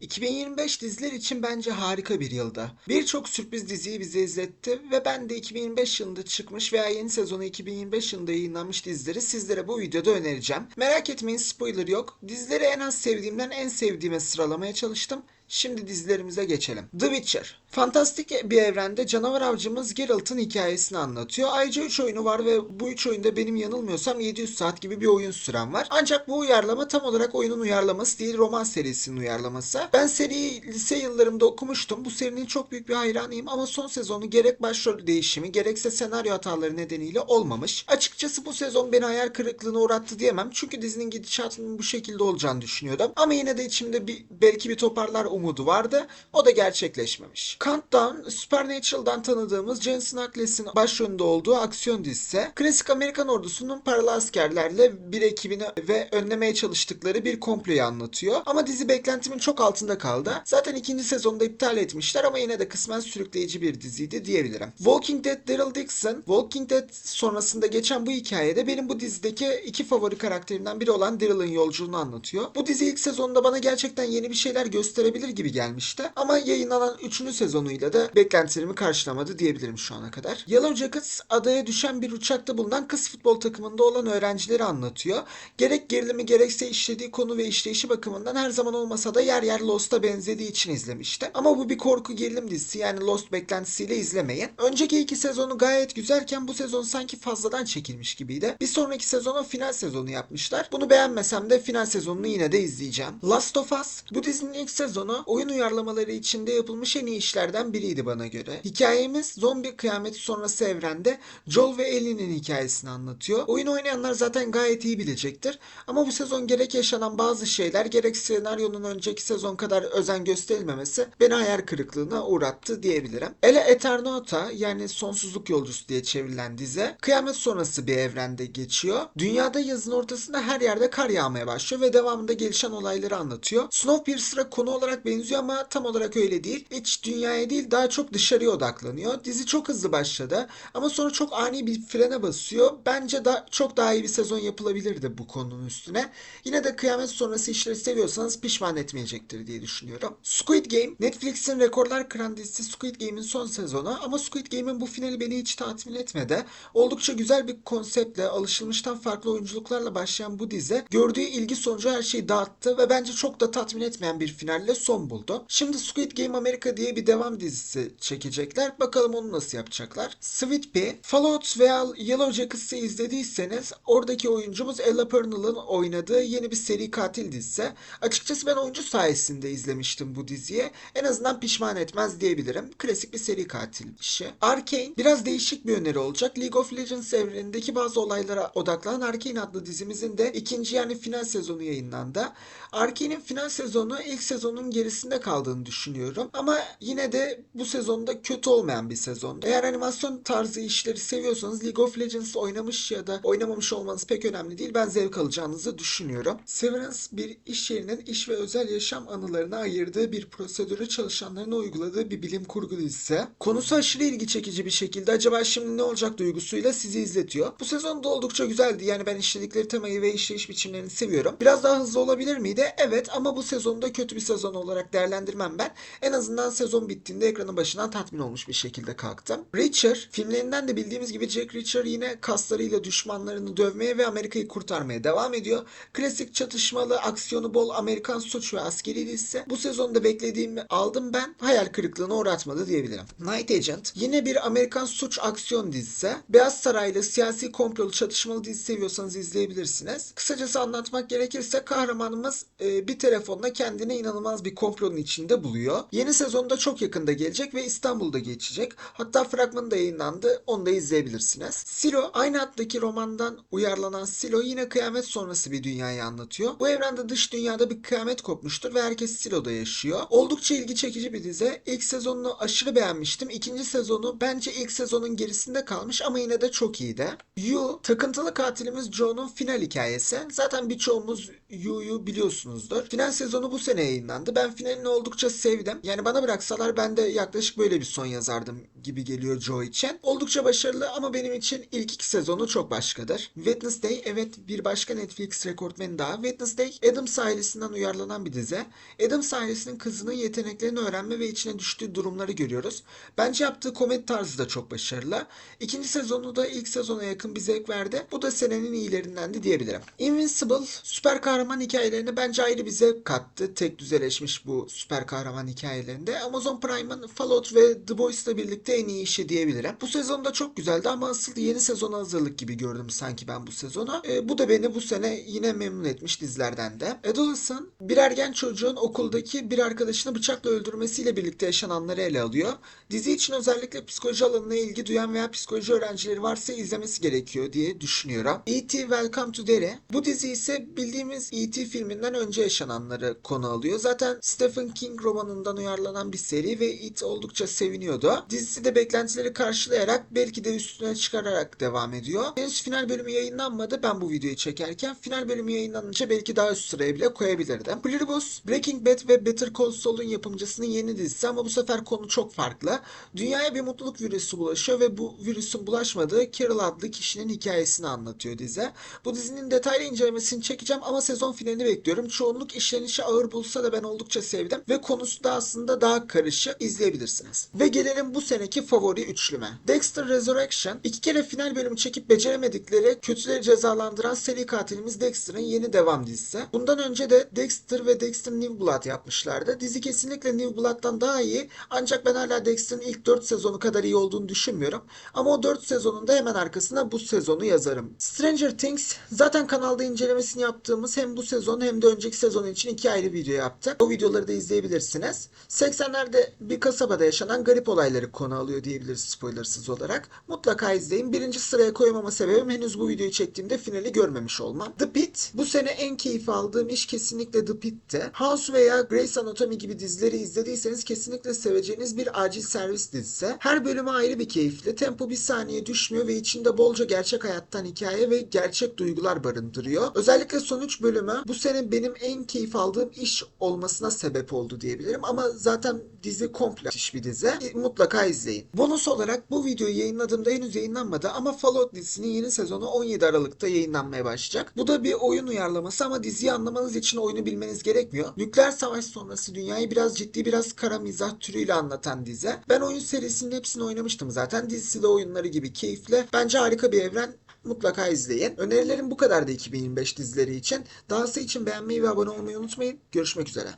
2025 diziler için bence harika bir yılda. Birçok sürpriz diziyi bize izletti ve ben de 2025 yılında çıkmış veya yeni sezonu 2025 yılında yayınlanmış dizileri sizlere bu videoda önereceğim. Merak etmeyin spoiler yok. Dizileri en az sevdiğimden en sevdiğime sıralamaya çalıştım. Şimdi dizilerimize geçelim. The Witcher. Fantastik bir evrende canavar avcımız Geralt'ın hikayesini anlatıyor. Ayrıca 3 oyunu var ve bu 3 oyunda benim yanılmıyorsam 700 saat gibi bir oyun süren var. Ancak bu uyarlama tam olarak oyunun uyarlaması değil roman serisinin uyarlaması. Ben seriyi lise yıllarımda okumuştum. Bu serinin çok büyük bir hayranıyım ama son sezonu gerek başrol değişimi gerekse senaryo hataları nedeniyle olmamış. Açıkçası bu sezon beni hayal kırıklığına uğrattı diyemem. Çünkü dizinin gidişatının bu şekilde olacağını düşünüyordum. Ama yine de içimde bir, belki bir toparlar umudu vardı. O da gerçekleşmemiş. Countdown, Supernatural'dan tanıdığımız Jensen Ackles başrolünde olduğu aksiyon dizisi. Klasik Amerikan ordusunun paralı askerlerle bir ekibini ve önlemeye çalıştıkları bir komployu anlatıyor. Ama dizi beklentimin çok altında kaldı. Zaten ikinci sezonda iptal etmişler ama yine de kısmen sürükleyici bir diziydi diyebilirim. Walking Dead Daryl Dixon, Walking Dead sonrasında geçen bu hikayede benim bu dizideki iki favori karakterimden biri olan Daryl'ın yolculuğunu anlatıyor. Bu dizi ilk sezonda bana gerçekten yeni bir şeyler gösterebilir gibi gelmişti. Ama yayınlanan 3. sezonuyla da beklentilerimi karşılamadı diyebilirim şu ana kadar. Yellow Jackets adaya düşen bir uçakta bulunan kız futbol takımında olan öğrencileri anlatıyor. Gerek gerilimi gerekse işlediği konu ve işleyişi bakımından her zaman olmasa da yer yer Lost'a benzediği için izlemiştim. Ama bu bir korku gerilim dizisi yani Lost beklentisiyle izlemeyin. Önceki iki sezonu gayet güzelken bu sezon sanki fazladan çekilmiş gibiydi. Bir sonraki sezonu final sezonu yapmışlar. Bunu beğenmesem de final sezonunu yine de izleyeceğim. Last of Us bu dizinin ilk sezonu oyun uyarlamaları içinde yapılmış en iyi işlerden biriydi bana göre. Hikayemiz zombi kıyameti sonrası evrende Joel ve Ellie'nin hikayesini anlatıyor. Oyun oynayanlar zaten gayet iyi bilecektir. Ama bu sezon gerek yaşanan bazı şeyler gerek senaryonun önceki sezon kadar özen gösterilmemesi beni hayal kırıklığına uğrattı diyebilirim. Ele Eternauta yani sonsuzluk yolcusu diye çevrilen dizi kıyamet sonrası bir evrende geçiyor. Dünyada yazın ortasında her yerde kar yağmaya başlıyor ve devamında gelişen olayları anlatıyor. Snowpiercer'a konu olarak benziyor ama tam olarak öyle değil. İç dünyaya değil daha çok dışarıya odaklanıyor. Dizi çok hızlı başladı ama sonra çok ani bir frene basıyor. Bence da çok daha iyi bir sezon yapılabilirdi bu konunun üstüne. Yine de kıyamet sonrası işleri seviyorsanız pişman etmeyecektir diye düşünüyorum. Squid Game, Netflix'in rekorlar kıran dizisi Squid Game'in son sezonu ama Squid Game'in bu finali beni hiç tatmin etmedi. Oldukça güzel bir konseptle, alışılmıştan farklı oyunculuklarla başlayan bu dizi gördüğü ilgi sonucu her şeyi dağıttı ve bence çok da tatmin etmeyen bir finalle son buldu. Şimdi Squid Game Amerika diye bir devam dizisi çekecekler. Bakalım onu nasıl yapacaklar. Sweet Pea, Fallout veya Yellow Jackets'ı izlediyseniz oradaki oyuncumuz Ella Purnell'ın oynadığı yeni bir seri katil dizisi. Açıkçası ben oyuncu sayesinde izlemiştim bu diziyi. En azından pişman etmez diyebilirim. Klasik bir seri katil işi. Arcane biraz değişik bir öneri olacak. League of Legends evrenindeki bazı olaylara odaklanan Arcane adlı dizimizin de ikinci yani final sezonu yayınlandı. Arcane'in final sezonu ilk sezonun gerisinde kaldığını düşünüyorum. Ama yine de bu sezonda kötü olmayan bir sezon. Eğer animasyon tarzı işleri seviyorsanız League of Legends oynamış ya da oynamamış olmanız pek önemli değil. Ben zevk alacağınızı düşünüyorum. Severance bir iş yerinin iş ve özel yaşam anılarına ayırdığı bir prosedürü çalışanlarına uyguladığı bir bilim kurgu dizisi. Konusu aşırı ilgi çekici bir şekilde acaba şimdi ne olacak duygusuyla sizi izletiyor. Bu sezon da oldukça güzeldi. Yani ben işledikleri temayı ve işleyiş biçimlerini seviyorum. Biraz daha hızlı olabilir miydi? Evet ama bu sezonda kötü bir sezon olarak değerlendirmem ben. En azından sezon bittiğinde ekranın başından tatmin olmuş bir şekilde kalktım. Reacher, filmlerinden de bildiğimiz gibi Jack Reacher yine kaslarıyla düşmanlarını dövmeye ve Amerika'yı kurtarmaya devam ediyor. Klasik çatışmalı, aksiyonu bol Amerikan suç ve askeri dizisi. Bu sezonda beklediğimi aldım ben. Hayal kırıklığına uğratmadı diyebilirim. Night Agent, yine bir Amerikan suç aksiyon dizisi. Beyaz Saraylı siyasi komplolu çatışmalı dizi seviyorsanız izleyebilirsiniz. Kısacası anlatmak gerekirse kahramanımız e, bir telefonla kendine inanılmaz bir komplonun içinde buluyor. Yeni sezonda çok yakında gelecek ve İstanbul'da geçecek. Hatta fragmanı da yayınlandı. Onu da izleyebilirsiniz. Silo aynı addaki romandan uyarlanan Silo yine kıyamet sonrası bir dünyayı anlatıyor. Bu evrende dış dünyada bir kıyamet kopmuştur ve herkes Silo'da yaşıyor. Oldukça ilgi çekici bir dizi. İlk sezonunu aşırı beğenmiştim. İkinci sezonu bence ilk sezonun gerisinde kalmış ama yine de çok iyiydi. You, takıntılı katilimiz Joe'nun final hikayesi. Zaten birçoğumuz Yu'yu biliyorsunuzdur. Final sezonu bu sene yayınlandı. Ben Ben finalini oldukça sevdim. Yani bana bıraksalar ben de yaklaşık böyle bir son yazardım gibi geliyor Joe için. Oldukça başarılı ama benim için ilk iki sezonu çok başkadır. Wednesday evet bir başka Netflix rekortmeni daha. Wednesday Adams ailesinden uyarlanan bir dizi. Adams ailesinin kızının yeteneklerini öğrenme ve içine düştüğü durumları görüyoruz. Bence yaptığı komedi tarzı da çok başarılı. İkinci sezonu da ilk sezona yakın bir zevk verdi. Bu da senenin iyilerindendi diyebilirim. Invincible süper kahraman hikayelerine bence ayrı bir zevk kattı. Tek düzeleşmiş bu süper kahraman hikayelerinde. Amazon Prime'ın Fallout ve The Boys'la birlikte en iyi işi diyebilirim. Bu sezon da çok güzeldi ama asıl yeni sezona hazırlık gibi gördüm sanki ben bu sezonu. Ee, bu da beni bu sene yine memnun etmiş dizilerden de. Adolescent bir ergen çocuğun okuldaki bir arkadaşını bıçakla öldürmesiyle birlikte yaşananları ele alıyor. Dizi için özellikle psikoloji alanına ilgi duyan veya psikoloji öğrencileri varsa izlemesi gerekiyor diye düşünüyorum. E.T. Welcome to Derry. Bu dizi ise bildiğimiz E.T. filminden önce yaşananları konu alıyor. Zaten Stephen King romanından uyarlanan bir seri ve It oldukça seviniyordu. Dizisi de beklentileri karşılayarak belki de üstüne çıkararak devam ediyor. Henüz final bölümü yayınlanmadı ben bu videoyu çekerken. Final bölümü yayınlanınca belki daha üst sıraya bile koyabilirdim. Pluribus, Breaking Bad ve Better Call Saul'un yapımcısının yeni dizisi ama bu sefer konu çok farklı. Dünyaya bir mutluluk virüsü bulaşıyor ve bu virüsün bulaşmadığı Carol adlı kişinin hikayesini anlatıyor dizi. Bu dizinin detaylı incelemesini çekeceğim ama sezon finalini bekliyorum. Çoğunluk işlenişi ağır bulsa da ben oldukça sevdim ve konusu da aslında daha karışık izleyebilirsiniz. Ve gelelim bu seneki favori üçlüme. Dexter Resurrection iki kere final bölümü çekip beceremedikleri kötüleri cezalandıran seri katilimiz Dexter'ın yeni devam dizisi. Bundan önce de Dexter ve Dexter New Blood yapmışlardı. Dizi kesinlikle New Blood'dan daha iyi ancak ben hala Dexter'ın ilk 4 sezonu kadar iyi olduğunu düşünmüyorum. Ama o 4 sezonunda hemen arkasına bu sezonu yazarım. Stranger Things zaten kanalda incelemesini yaptığımız hem bu sezon hem de önceki sezon için iki ayrı video yaptık. O videoları da izleyebilirsiniz. 80'lerde bir kasabada yaşanan garip olayları konu alıyor diyebiliriz spoilersız olarak. Mutlaka izleyin. Birinci sıraya koymama sebebim henüz bu videoyu çektiğimde finali görmemiş olmam. The Pitt. Bu sene en keyif aldığım iş kesinlikle The Pitt'ti. House veya Grey's Anatomy gibi dizileri izlediyseniz kesinlikle seveceğiniz bir acil servis dizisi. Her bölümü ayrı bir keyifli. Tempo bir saniye düşmüyor ve içinde bolca gerçek hayattan hikaye ve gerçek duygular barındırıyor. Özellikle son 3 bölümü bu sene benim en keyif aldığım iş olmasına sebep oldu diyebilirim. Ama zaten dizi komple bir dizi. Mutlaka izleyin. Bonus olarak bu videoyu yayınladığımda henüz yayınlanmadı ama Fallout dizisinin yeni sezonu 17 Aralık'ta yayınlanmaya başlayacak. Bu da bir oyun uyarlaması ama diziyi anlamanız için oyunu bilmeniz gerekmiyor. Nükleer savaş sonrası dünyayı biraz ciddi biraz kara mizah türüyle anlatan dizi. Ben oyun serisinin hepsini oynamıştım zaten. Dizisi de oyunları gibi keyifli. Bence harika bir evren. Mutlaka izleyin. Önerilerim bu kadardı 2025 dizileri için. Dahası için beğenmeyi ve abone olmayı unutmayın. Görüşmek üzere.